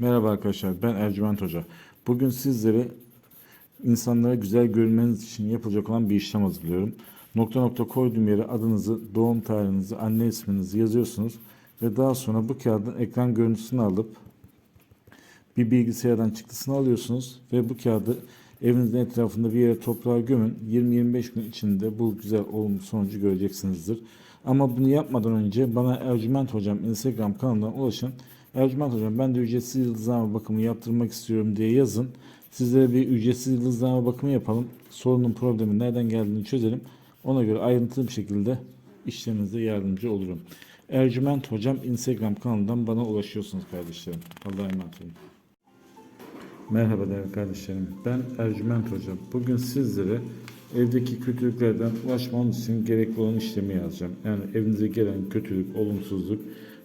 Merhaba arkadaşlar, ben Ercüment Hoca. Bugün sizlere insanlara güzel görünmeniz için yapılacak olan bir işlem hazırlıyorum. Nokta nokta koyduğum yere adınızı, doğum tarihinizi, anne isminizi yazıyorsunuz ve daha sonra bu kağıdın ekran görüntüsünü alıp bir bilgisayardan çıktısını alıyorsunuz ve bu kağıdı evinizin etrafında bir yere toprağa gömün. 20-25 gün içinde bu güzel olumlu sonucu göreceksinizdir. Ama bunu yapmadan önce bana Ercüment Hocam Instagram kanalından ulaşın. Ercüment Hocam ben de ücretsiz yıldızlama bakımı yaptırmak istiyorum diye yazın. Sizlere bir ücretsiz yıldızlama bakımı yapalım. Sorunun problemi nereden geldiğini çözelim. Ona göre ayrıntılı bir şekilde işlerinize yardımcı olurum. Ercüment Hocam Instagram kanalından bana ulaşıyorsunuz kardeşlerim. Allah'a emanet olun. Merhaba değerli kardeşlerim. Ben Ercüment Hocam. Bugün sizlere evdeki kötülüklerden ulaşmanız için gerekli olan işlemi yazacağım. Yani evinize gelen kötülük, olumsuzluk